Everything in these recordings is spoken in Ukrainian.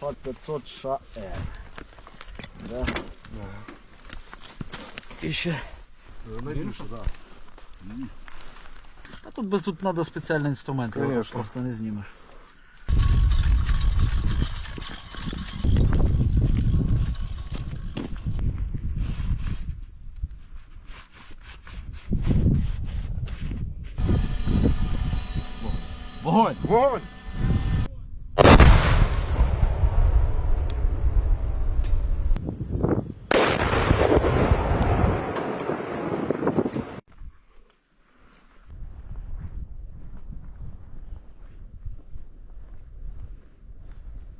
Под 500 ШР. Да? Да. Еще. Більше, да. А тут без тут треба спеціальний інструмент, його Конечно. просто не знімеш. Horn. Horn.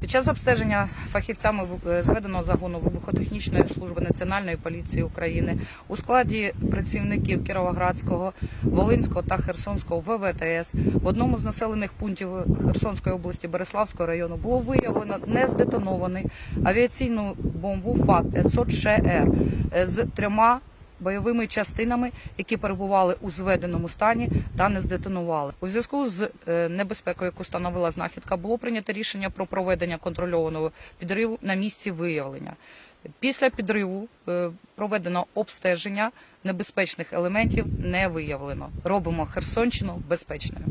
Під час обстеження фахівцями е, зведеного загону вибухотехнічної служби Національної поліції України у складі працівників Кіровоградського, Волинського та Херсонського ВВТС. В одному з населених пунктів Херсонської області Береславського району було виявлено нездетонований авіаційну бомбу ФАП-500 ШР е, з трьома бойовими частинами, які перебували у зведеному стані та не здетонували. У зв'язку з е, небезпекою, яку становила знахідка, було прийнято рішення про проведення контрольованого підриву на місці виявлення. Після підриву е, проведено обстеження небезпечних елементів не виявлено. Робимо Херсонщину безпечною.